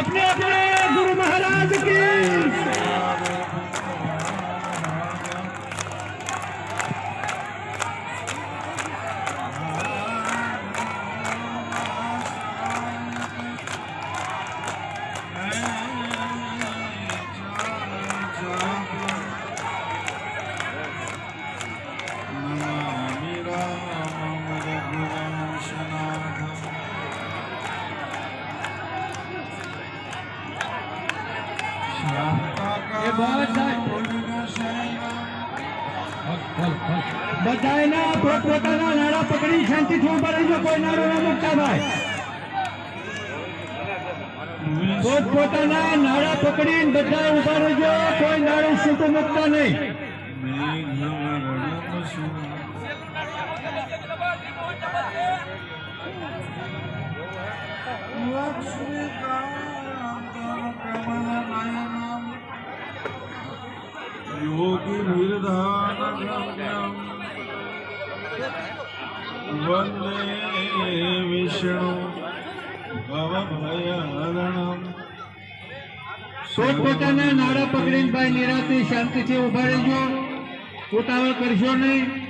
अपने अपने गुरु महाराज की એ બધા બધાયના પોતપોતાના નાણા પકડી શાંતિથી ઊભા રહીજો કોઈ નાડું ના મૂકતા ભાઈ. પોતપોતાના નાડા પકડીને બધા ઊભા રહેજો કોઈ નાડું છૂટું મૂકતા નહીં. યોગી વિરધાનગમ્યમ વંદે વિષ્ણુ ભવભયહરણમ પોતપોતાના નાળા પકડીને ભાઈ નિરાતે શાંતિથી ઊભા રહેજો. ઉતાવળ કરશો નહીં.